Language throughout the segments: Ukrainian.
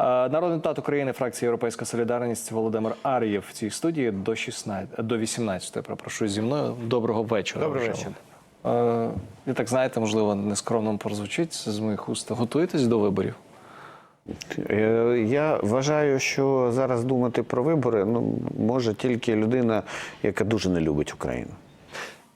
Е, Народний депутат України, фракція Європейська Солідарність Володимир Ар'єв в цій студії до 16, до 18, перепрошую зі мною. Доброго вечора. Добрий вже. Е, І так знаєте, можливо, нескромно прозвучить з моїх уст. Готуєтесь до виборів? Е, Я вважаю, що зараз думати про вибори ну, може тільки людина, яка дуже не любить Україну.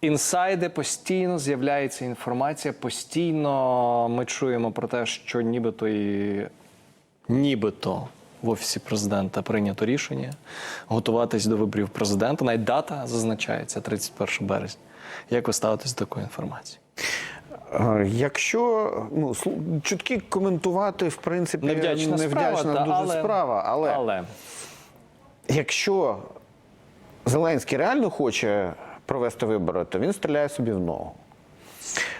Інсайди постійно з'являється інформація. Постійно ми чуємо про те, що нібито і нібито в офісі президента прийнято рішення готуватись до виборів президента. Навіть дата зазначається 31 березня. Як ви ставитесь до такої інформації? Якщо ну, чутки коментувати, в принципі, Невдячна справа, невдячна та, дуже але- справа, але, Але якщо Зеленський реально хоче провести вибори, то він стріляє собі в ногу.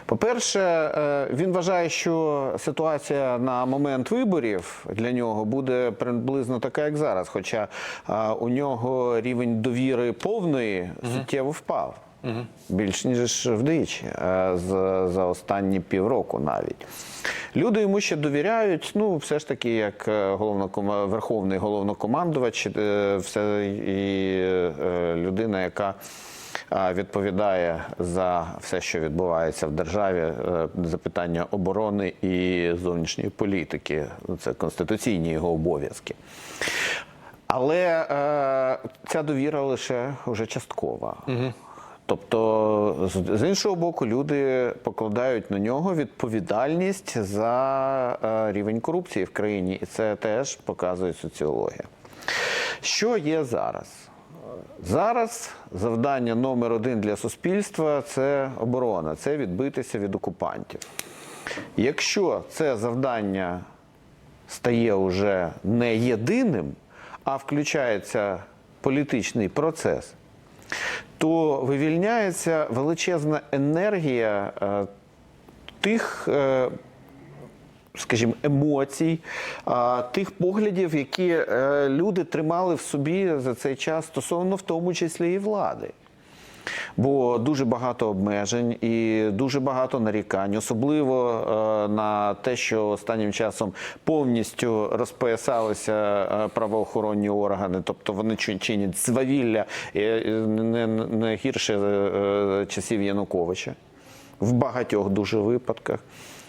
По-перше, е, він вважає, що ситуація на момент виборів для нього буде приблизно така, як зараз. Хоча е, у нього рівень довіри повної суттєво впав. Більш ніж вдвічі е, за, за останні півроку навіть. Люди йому ще довіряють, ну, все ж таки, як головнокома- верховний головнокомандувач, все і людина, яка відповідає за все, що відбувається в державі, е, за питання оборони і зовнішньої політики. Це конституційні його обов'язки. Але е, ця довіра лише вже часткова. Тобто, з- з іншого боку, люди покладають на нього відповідальність за е, рівень корупції в країні, і це теж показує соціологія. Що є зараз? Зараз завдання номер один для суспільства це оборона, це відбитися від окупантів. Якщо це завдання стає уже не єдиним, а включається політичний процес, то вивільняється величезна енергія е, тих. Скажімо, емоцій, тих поглядів, які е, люди тримали в собі за цей час стосовно в тому числі і влади. Бо дуже багато обмежень і дуже багато нарікань, особливо е, на те, що останнім часом повністю розпоясалися е, правоохоронні органи, тобто вони чинять свавілля не, гірше часів Януковича в багатьох дуже випадках.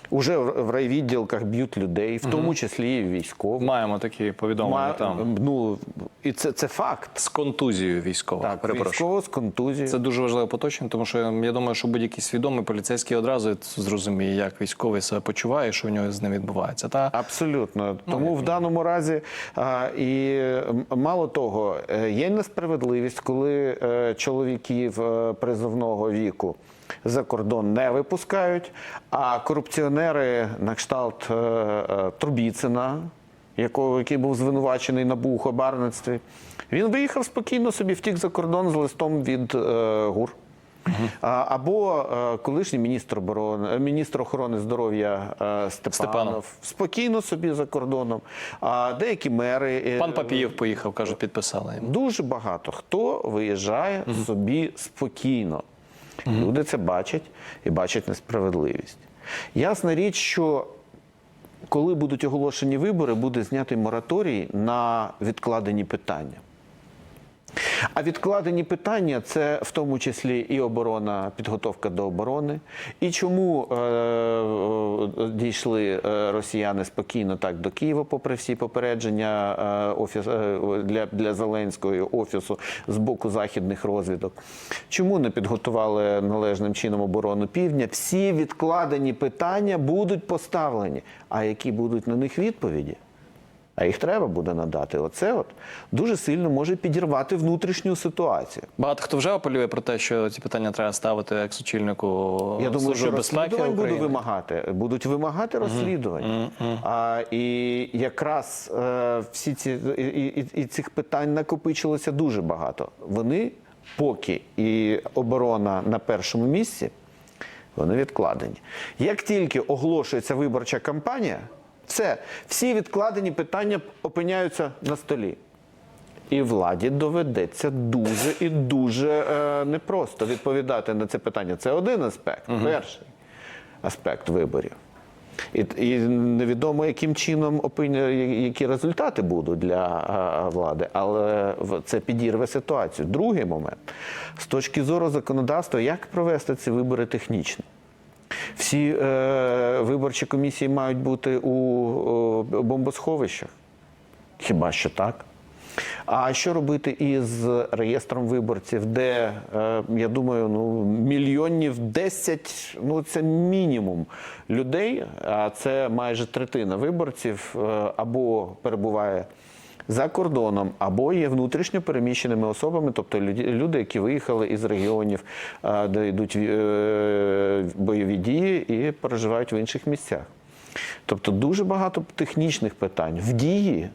Уже в райвідділках б'ють людей, в тому числі і військових. маємо такі повідомлення Ма- там Ну, і це, це факт. з контузією військових. Так, перепрошую. військово з контузією. Це дуже важливе поточення, тому що я думаю, що будь-який свідомий поліцейський одразу зрозуміє, як військовий себе почуває, що в нього з ним відбувається. Та Абсолютно. Ну, Тому в даному разі а, і мало того, е, є несправедливість, коли е, чоловіків е, призовного віку за кордон не випускають, а корупціонери на кшталт е, е, Трубіцина, якого, який був звинувачений на у хабарництві, він виїхав спокійно собі, втік за кордон з листом від е, ГУР. Або е, колишній міністр оборони, е, міністр охорони здоров'я е, Степанов, Степанов. спокійно собі за кордоном. А деякі мери пан Папієв поїхав, кажуть, підписали дуже багато хто виїжджає собі спокійно. Люди це бачать і бачать несправедливість. Ясна річ, що коли будуть оголошені вибори, буде знятий мораторій на відкладені питання. А відкладені питання це в тому числі і оборона, підготовка до оборони. І чому е, е, дійшли е, росіяни спокійно так до Києва, попри всі попередження е, офіс, е, для, для Зеленського офісу з боку західних розвідок? Чому не підготували належним чином оборону півдня? Всі відкладені питання будуть поставлені. А які будуть на них відповіді? А їх треба буде надати. Оце от дуже сильно може підірвати внутрішню ситуацію. Багато хто вже апелює про те, що ці питання треба ставити екс-очільнику Я думаю, що розслідувань будуть вимагати. Будуть вимагати розслідувань. А, і якраз е, всі ці і, і, і цих питань накопичилося дуже багато. Вони поки і оборона на першому місці, вони відкладені. Як тільки оголошується виборча кампанія, все, всі відкладені питання опиняються на столі. І владі доведеться дуже і дуже е, непросто відповідати на це питання. Це один аспект, перший аспект виборів. І, і невідомо, яким чином опиня, які результати будуть для а, влади, але це підірве ситуацію. Другий момент з точки зору законодавства, як провести ці вибори технічно. Всі е, виборчі комісії мають бути у о, бомбосховищах. Хіба що так? А що робити із реєстром виборців, де, е, я думаю, ну, мільйонів 10, ну це мінімум людей, а це майже третина виборців, е, або перебуває за кордоном, або є внутрішньо переміщеними особами, тобто люди, люди, які виїхали із регіонів, е, де йдуть е, бойові дії і проживають в інших місцях. Тобто дуже багато технічних питань в дії.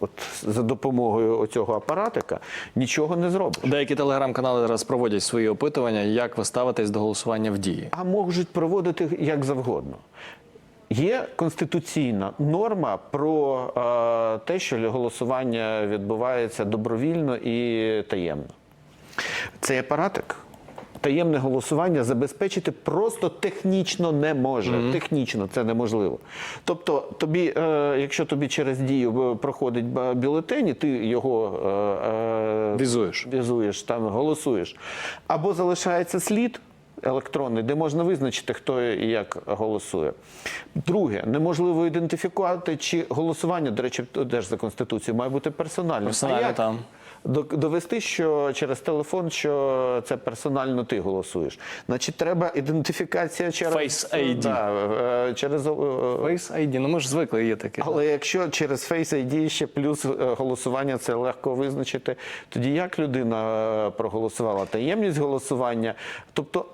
От за допомогою цього апаратика нічого не зробиш. Деякі телеграм-канали зараз проводять свої опитування, як ви ставитесь до голосування в дії. А можуть проводити як завгодно. Є конституційна норма про е, те, що голосування відбувається добровільно і таємно. Цей апаратик. Таємне голосування забезпечити просто технічно не може. Технічно це неможливо. Тобто, тобі, е, якщо тобі через дію проходить ба- бюлетень, і ти його е, е, Візуєш. візуєш, там голосуєш. Або залишається слід електронний, де можна визначити, хто і як голосує. Друге, неможливо ідентифікувати, чи голосування, до речі, теж за конституцією, має бути персональним. Персонально А як там. Довести, що через телефон, що це персонально ти голосуєш. Значить, треба ідентифікація через Face ID. Да, е, через е, Face ID, ну ми ж звикли, є таке. але якщо через Face ID ще плюс е, голосування, це легко визначити. Тоді як людина проголосувала? Таємність голосування. Тобто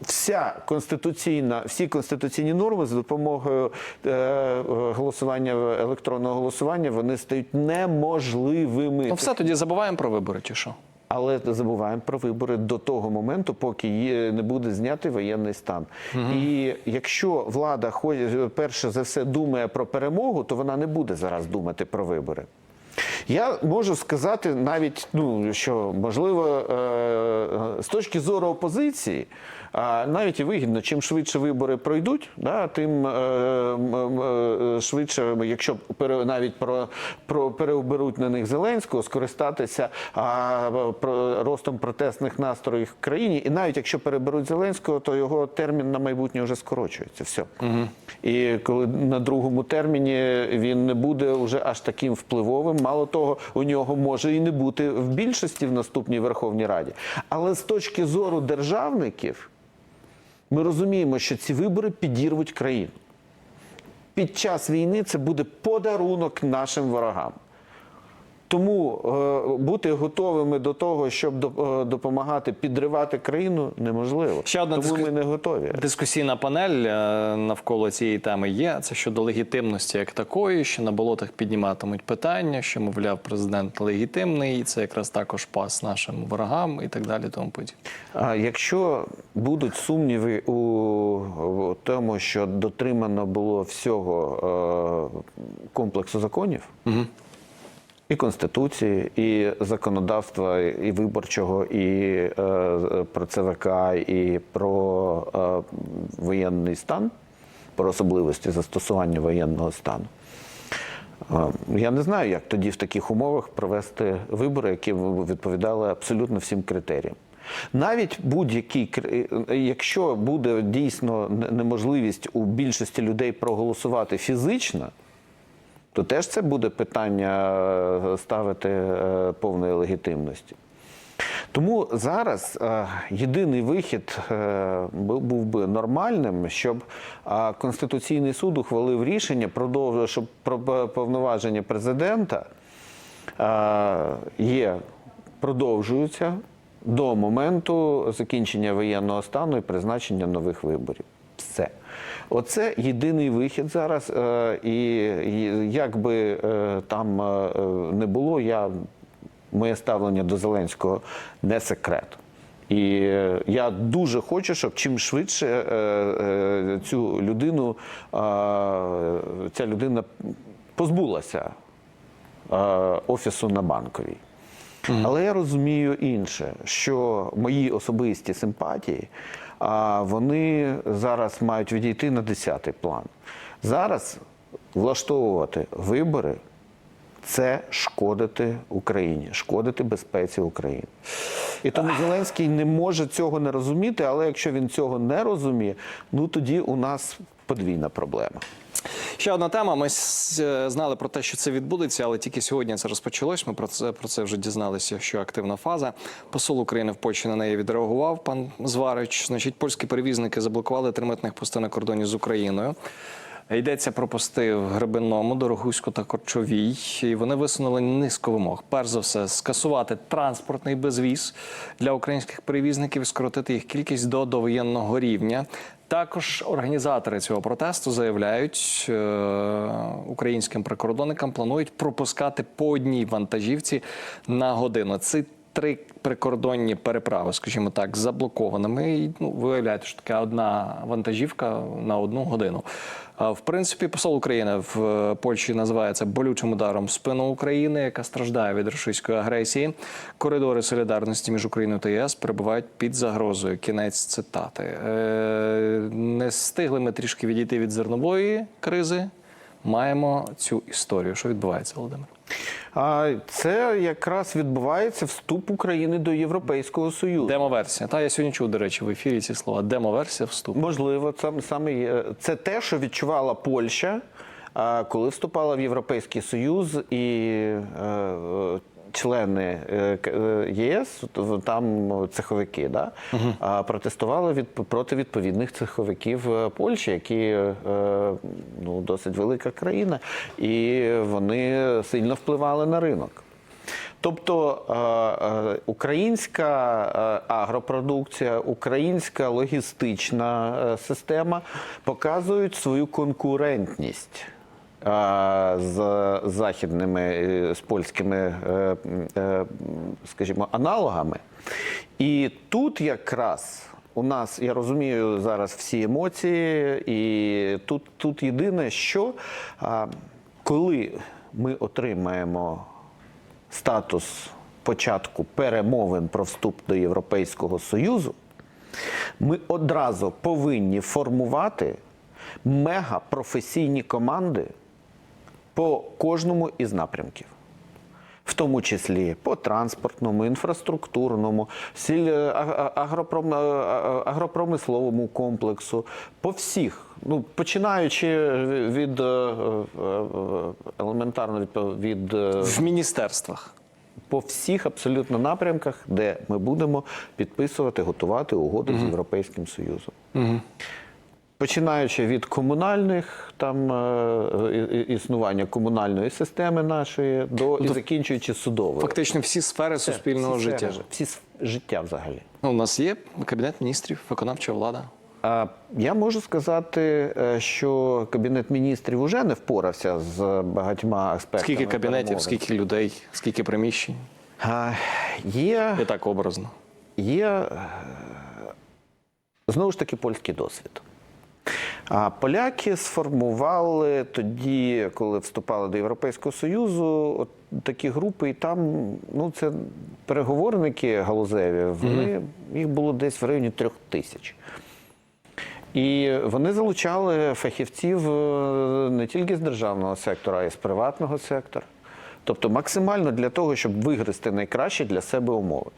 вся конституційна, всі конституційні норми з допомогою е, голосування електронного голосування вони стають неможливими. Ну все, тоді забуваємо про вибори, чи що? Але забуваємо про вибори до того моменту, поки є, не буде знятий воєнний стан. І якщо влада перше за все думає про перемогу, то вона не буде зараз думати про вибори. Я можу сказати навіть, ну що можливо, е, з точки зору опозиції, навіть і вигідно, чим швидше вибори пройдуть, да, тим е, е, швидше, якщо пере- навіть про, про переоберуть на них Зеленського, скористатися а, про, ростом протестних настроїв в країні. І навіть якщо переберуть Зеленського, то його термін на майбутнє вже скорочується. Все. І коли на другому терміні він не буде вже аж таким впливовим, мало того, у нього може і не бути в більшості в наступній Верховній Раді. Але з точки зору державників, ми розуміємо, що ці вибори підірвуть країну. Під час війни це буде подарунок нашим ворогам. Тому е, бути готовими до того, щоб е, допомагати підривати країну, неможливо. Ще одна Тому диску- ми не готові. Дискусійна панель е, навколо цієї теми є. Це щодо легітимності як такої, що на болотах підніматимуть питання, що, мовляв, президент легітимний, і це якраз також пас нашим ворогам і так далі. Тому подібне. А якщо будуть сумніви у, тому, що дотримано було всього комплексу законів, і Конституції, і законодавства, і виборчого, і е, про ЦВК, і про е, воєнний стан, про особливості застосування воєнного стану. Е, Я не знаю, як тоді в таких умовах провести вибори, які відповідали абсолютно всім критеріям. Навіть будь-який, кр- якщо буде дійсно неможливість у більшості людей проголосувати фізично, то теж це буде питання е, ставити е, повної легітимності. Тому зараз е, єдиний вихід був би нормальним, щоб Конституційний суд ухвалив рішення, щоб повноваження президента є, продовжуються до моменту закінчення воєнного стану і призначення нових виборів. Все. Оце єдиний вихід зараз. е, І як би е, там е, не було, я, моє ставлення до Зеленського не секрет. І я дуже хочу, щоб чим швидше цю людину, ця людина позбулася офісу на банковій. Але я розумію інше, що мої особисті симпатії, а, вони зараз мають відійти на 10-й план. Зараз влаштовувати вибори це шкодити Україні, шкодити безпеці України. І тому Зеленський не може цього не розуміти, але якщо він цього не розуміє, ну тоді у нас подвійна проблема. Ще одна тема. Ми е, знали про те, що це відбудеться, але тільки сьогодні це розпочалось. Ми про це про це вже дізналися, що активна фаза. Посол України в Польщі на неї відреагував. Пан Зварич. Значить, польські перевізники заблокували три митних пости на кордоні з Україною. Йдеться про пости в Гребенному, Дорогуську та Корчовій. І вони висунули низку вимог. Перш за все, скасувати транспортний безвіз для українських перевізників, і скоротити їх кількість до довоєнного рівня. Також організатори цього протесту заявляють, е, українським прикордонникам планують пропускати по одній вантажівці на годину. Це три прикордонні переправи, скажімо так, заблокованими. І, ну, ви уявляєте, що така одна вантажівка на одну годину. В принципі, посол України в е, Польщі називає це болючим ударом в спину України, яка страждає від російської агресії. Коридори солідарності між Україною та ЄС перебувають під загрозою. Кінець цитати. Е, Не встигли ми трішки відійти від зернової кризи. Маємо цю історію. Що відбувається, Володимир? А це якраз відбувається вступ України до Європейського Союзу. Демоверсія. Та я сьогодні чув, до речі, в ефірі ці слова. Демоверсія вступу. Можливо, це саме є. це те, що відчувала Польща, коли вступала в Європейський Союз і е, члени е, е, ЄС, там цеховики, да, а, протестували від, проти відповідних цеховиків е, Польщі, які е, ну, досить велика країна, і вони сильно впливали на ринок. Тобто е, е, українська е, агропродукція, українська логістична е, система показують свою конкурентність. З західними, е, з польськими, е, е, скажімо, аналогами. І тут якраз у нас, я розумію зараз всі емоції, і тут, тут єдине, що коли ми отримаємо статус початку перемовин про вступ до Європейського Союзу, ми одразу повинні формувати мегапрофесійні команди по кожному із напрямків. В тому числі по транспортному, інфраструктурному, сіль, а- агропром, а- агропромисловому комплексу, по всіх. Ну, починаючи від е, е, елементарно від, від е, В міністерствах. по всіх абсолютно напрямках, де ми будемо підписувати, готувати угоди з Європейським Союзом. Починаючи від комунальних там е, існування комунальної системи нашої до і закінчуючи судовою. Фактично всі сфери суспільного Всі життя. сфери, Всі життя взагалі. Ну, у нас є кабінет міністрів, виконавча влада. Я можу сказати, е, що кабінет міністрів вже не впорався з багатьма аспектами. Скільки кабінетів, перемовин. скільки людей, скільки приміщень? А, Є І так образно. є е, знову ж таки польський досвід. А поляки сформували тоді, коли вступали до Європейського Союзу, от такі групи, і там ну це переговорники галузеві, вони їх було десь в районі трьох тисяч. І вони залучали фахівців е, не тільки з державного сектора, а й з приватного сектора. Тобто максимально для того, щоб вигрести найкращі для себе умови.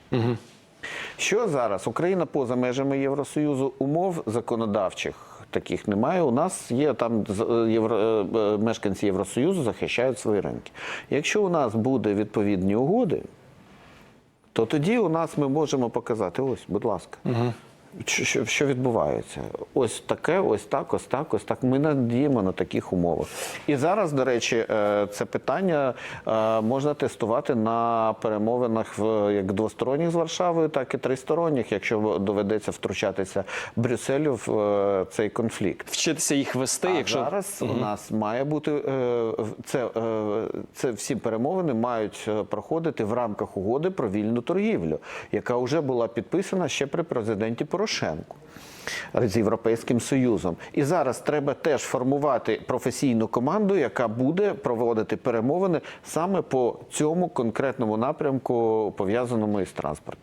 Що зараз? Україна поза межами Євросоюзу умов законодавчих таких немає. У нас є там е, євро, е, е, мешканці Євросоюзу захищають свої ринки. Якщо у нас буде відповідні угоди, то тоді у нас ми можемо показати: ось, будь ласка. Що, що, що відбувається? Ось таке, ось так, ось так, ось так. Ми надіємо на таких умовах. І зараз, до речі, е, це питання е, можна тестувати на перемовинах в як двосторонніх з Варшавою, так і тристоронніх, якщо доведеться втручатися Брюсселю в е, цей конфлікт. Вчитися їх вести, А якщо зараз у нас має бути це, це всі перемовини мають проходити в рамках угоди про вільну торгівлю, яка вже була підписана ще при президенті Порошенку. З Європейським Союзом. І зараз треба теж формувати професійну команду, яка буде проводити перемовини саме по цьому конкретному напрямку, пов'язаному із транспортом.